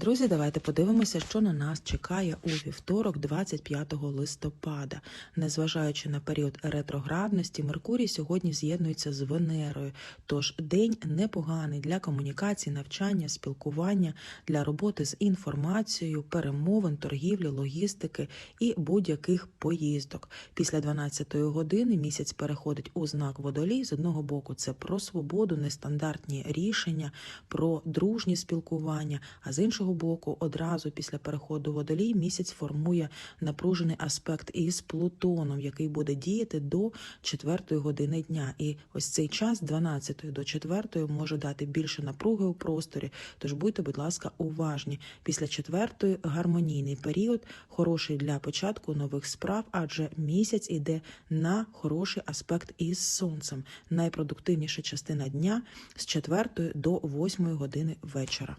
Друзі, давайте подивимося, що на нас чекає у вівторок, 25 листопада. Незважаючи на період ретроградності, Меркурій сьогодні з'єднується з Венерою. Тож день непоганий для комунікації, навчання, спілкування, для роботи з інформацією, перемовин, торгівлі, логістики і будь-яких поїздок. Після 12-ї години місяць переходить у знак водолій. З одного боку, це про свободу, нестандартні рішення, про дружні спілкування. А з іншого боку, одразу після переходу водолій місяць формує напружений аспект із Плутоном, який буде діяти до 4 години дня. І ось цей час, з 12 до 4, може дати більше напруги у просторі. Тож будьте, будь ласка, уважні. Після 4 гармонійний період, хороший для початку нових справ, адже місяць іде на хороший аспект із сонцем. Найпродуктивніша частина дня з 4 до 8 години вечора.